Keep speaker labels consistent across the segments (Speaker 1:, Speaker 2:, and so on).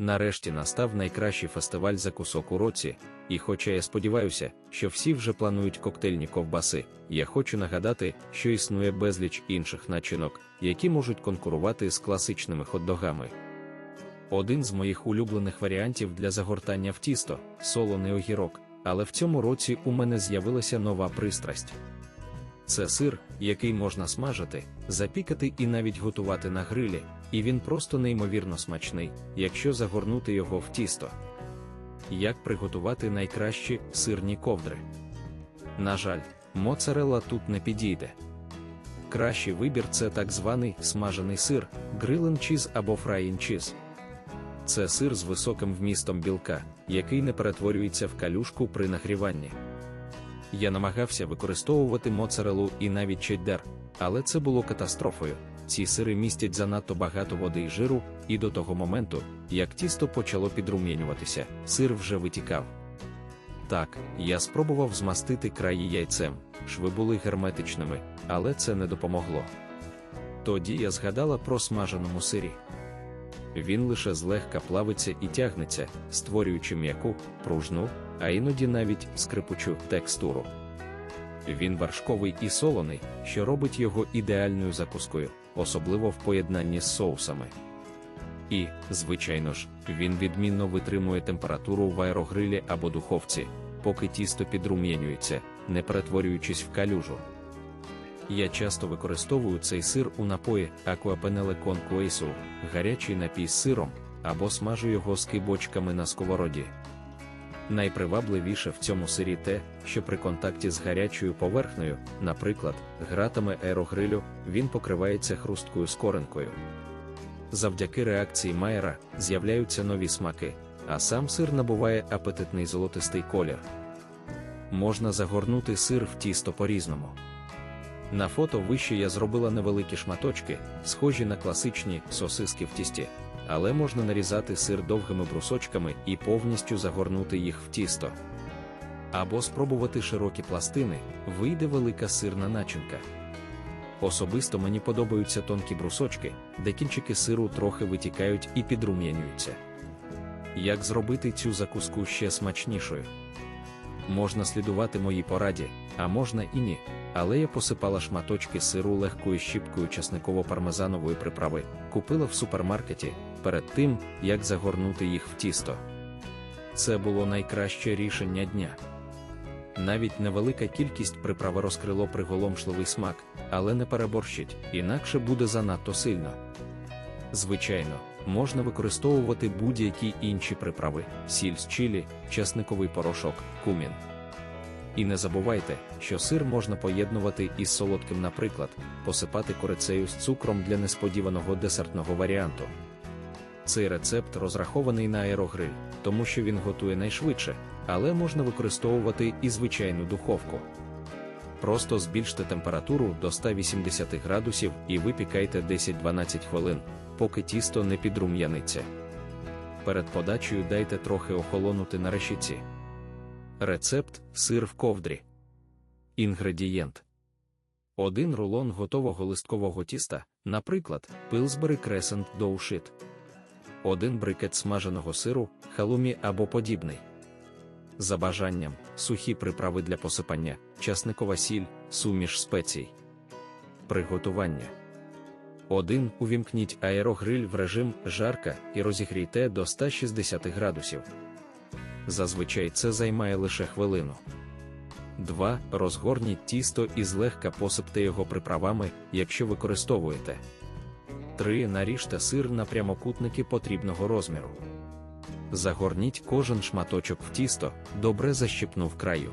Speaker 1: Нарешті настав найкращий фестиваль закусок у році, і хоча я сподіваюся, що всі вже планують коктейльні ковбаси, я хочу нагадати, що існує безліч інших начинок, які можуть конкурувати з класичними хот-догами. Один з моїх улюблених варіантів для загортання в тісто солоний огірок, але в цьому році у мене з'явилася нова пристрасть. Це сир, який можна смажити, запікати і навіть готувати на грилі, і він просто неймовірно смачний, якщо загорнути його в тісто. Як приготувати найкращі сирні ковдри? На жаль, моцарелла тут не підійде. Кращий вибір це так званий смажений сир, грилен чіз або фраїн чіз. Це сир з високим вмістом білка, який не перетворюється в калюшку при нагріванні. Я намагався використовувати моцарелу і навіть чеддер, але це було катастрофою. Ці сири містять занадто багато води і жиру, і до того моменту, як тісто почало підрум'янюватися, сир вже витікав. Так, я спробував змастити краї яйцем, шви були герметичними, але це не допомогло. Тоді я згадала про смаженому сирі. Він лише злегка плавиться і тягнеться, створюючи м'яку, пружну, а іноді навіть скрипучу текстуру. Він вершковий і солоний, що робить його ідеальною закускою, особливо в поєднанні з соусами. І, звичайно ж, він відмінно витримує температуру в аерогрилі або духовці, поки тісто підрум'янюється, не перетворюючись в калюжу. Я часто використовую цей сир у напої con Queso, гарячий напій з сиром, або смажу його з кибочками на сковороді. Найпривабливіше в цьому сирі те, що при контакті з гарячою поверхнею, наприклад, гратами аерогрилю, він покривається хрусткою скоринкою. Завдяки реакції Майера з'являються нові смаки, а сам сир набуває апетитний золотистий колір. Можна загорнути сир в тісто по-різному. На фото вище я зробила невеликі шматочки, схожі на класичні сосиски в тісті, але можна нарізати сир довгими брусочками і повністю загорнути їх в тісто. Або спробувати широкі пластини, вийде велика сирна начинка. Особисто мені подобаються тонкі брусочки, де кінчики сиру трохи витікають і підрум'янюються. Як зробити цю закуску ще смачнішою? Можна слідувати моїй пораді, а можна і ні, але я посипала шматочки сиру легкою щіпкою часниково-пармезанової приправи, купила в супермаркеті перед тим, як загорнути їх в тісто. Це було найкраще рішення дня. Навіть невелика кількість приправи розкрило приголомшливий смак, але не переборщить, інакше буде занадто сильно. Звичайно, можна використовувати будь-які інші приправи, сіль з чилі, часниковий порошок, кумін. І не забувайте, що сир можна поєднувати із солодким, наприклад, посипати корицею з цукром для несподіваного десертного варіанту. Цей рецепт розрахований на аерогриль, тому що він готує найшвидше, але можна використовувати і звичайну духовку. Просто збільште температуру до 180 градусів і випікайте 10-12 хвилин, поки тісто не підрум'яниться. Перед подачею дайте трохи охолонути на решітці. Рецепт сир в ковдрі. Інгредієнт. Один рулон готового листкового тіста, наприклад, Crescent Dough Sheet. Один брикет смаженого сиру, халумі або подібний. За бажанням, сухі приправи для посипання, часникова сіль, суміш спецій. Приготування. 1. Увімкніть аерогриль в режим жарка і розігрійте до 160 градусів. Зазвичай це займає лише хвилину. 2. Розгорніть тісто і злегка посипте його приправами, якщо використовуєте. 3. Наріжте сир на прямокутники потрібного розміру. Загорніть кожен шматочок в тісто, добре защипнув краю.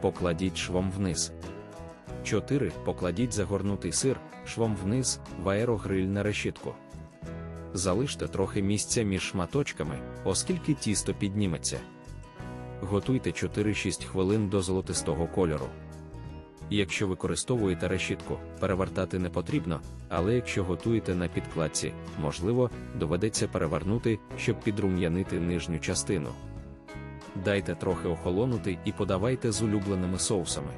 Speaker 1: Покладіть швом вниз. 4. Покладіть загорнутий сир швом вниз в аерогриль на решітку. Залиште трохи місця між шматочками, оскільки тісто підніметься. Готуйте 4-6 хвилин до золотистого кольору. Якщо використовуєте решітку, перевертати не потрібно, але якщо готуєте на підкладці, можливо, доведеться перевернути, щоб підрум'янити нижню частину. Дайте трохи охолонути і подавайте з улюбленими соусами.